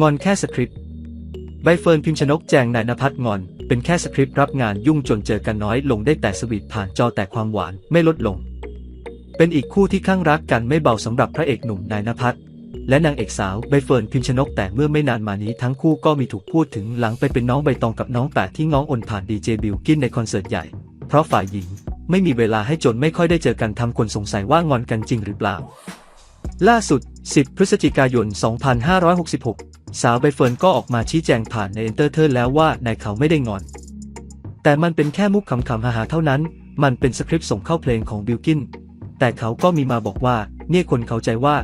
งอนแค่สคริปต์ใบเฟิร์นพิมพ์ชนกแจงนายนภัสงอน เป็นแค่สคริปต์รับงานยุ่งจนเจอกันน้อยลงได้แต่สวีทผ่านจอแต่ความหวานไม่ลดลง เป็นอีกคู่ที่ข้างรักกันไม่เบาสำหรับพระเอกหนุ่มนายนภัสและนางเอกสาวใบเฟิร์นพิมพ์ชนกแต่เมื่อไม่นานมานี้ทั้งคู่ก็มีถูกพูดถึงหลังไปเป็นน้องใบตองกับน้องแปดที่ง้องอนผ่านดีเจบิลกินในคอนเสิร์ตใหญ่ เพราะฝ่ายหญิงไม่มีเวลาให้จนไม่ค่อยได้เจอกันทำคนสงสัยว่างอนกันจริงหรือเปล่า ล่าสุด 10 พฤศจิกายน 2566 สาวใบเฟิร์นก็ออกมาชี้แจงผ่านในเอ็นเตอร์เทอร์แล้วว่านายเขาไม่ได้งอน แต่มันเป็นแค่มุกขำๆฮาๆเท่านั้น มันเป็นสคริปต์ส่งเข้าเพลงของบิลกิน แต่เขาก็มีมาบอกว่า เนี่ยคนเข้าใจว่า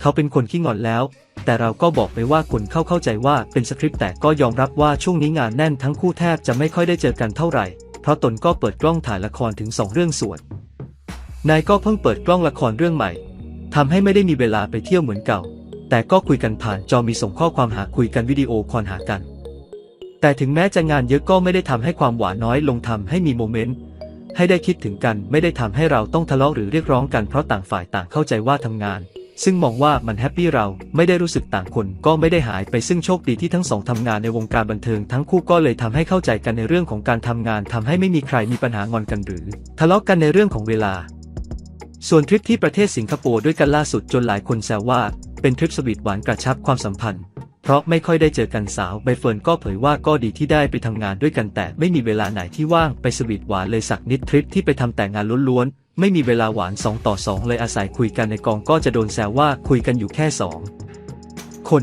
เขาเป็นคนขี้งอนแล้ว แต่เราก็บอกไปว่าคนเข้าเข้าใจว่าเป็นสคริปต์แต่ก็ยอมรับว่าช่วงนี้งานแน่นทั้งคู่แทบจะไม่ค่อยได้เจอกันเท่าไหร่ เพราะตนก็เปิดกล้องถ่ายละครถึงสองเรื่องส่วน นายก็เพิ่งเปิดกล้องละครเรื่องใหม่ ทำให้ไม่ได้มีเวลาไปเที่ยวเหมือนเก่า แต่ก็คุยกันผ่านจอมีส่งข้อความหาคุยกันวิดีโอคอลหากัน แต่ถึงแม้จะงานเยอะก็ไม่ได้ทำให้ความหวานน้อยลงทำให้มีโมเมนต์ให้ได้คิดถึงกันไม่ได้ทำให้เราต้องทะเลาะหรือเรียกร้องกันเพราะต่างฝ่ายต่างเข้าใจว่าทำงาน ซึ่งมองว่ามันแฮปปี้เราไม่ได้รู้สึกต่างคนก็ไม่ได้หายไปซึ่งโชคดีที่ทั้งสองทำงานในวงการบันเทิงทั้งคู่ก็เลยทำให้เข้าใจกันในเรื่องของการทำงานทำให้ไม่มีใครมีปัญหางอนกันหรือ ทะเลาะกันในเรื่องของเวลา ส่วนทริปที่ประเทศสิงคโปร์ด้วยกันล่าสุดจนหลายคนแซวว่า เป็นทริปสวีทหวานกระชับความสัมพันธ์ เพราะไม่ค่อยได้เจอกันสาวใบเฟิร์นก็เผยว่าก็ดีที่ได้ไปทำงานด้วยกันแต่ไม่มีเวลาไหนที่ว่างไปสวีทหวานเลยสักนิดทริปที่ไปทำแต่งานล้วนๆไม่มีเวลาหวาน 2 ต่อ 2 เลยอาศัยคุยกันในกองก็จะโดนแซวว่าคุยกันอยู่แค่ 2 คน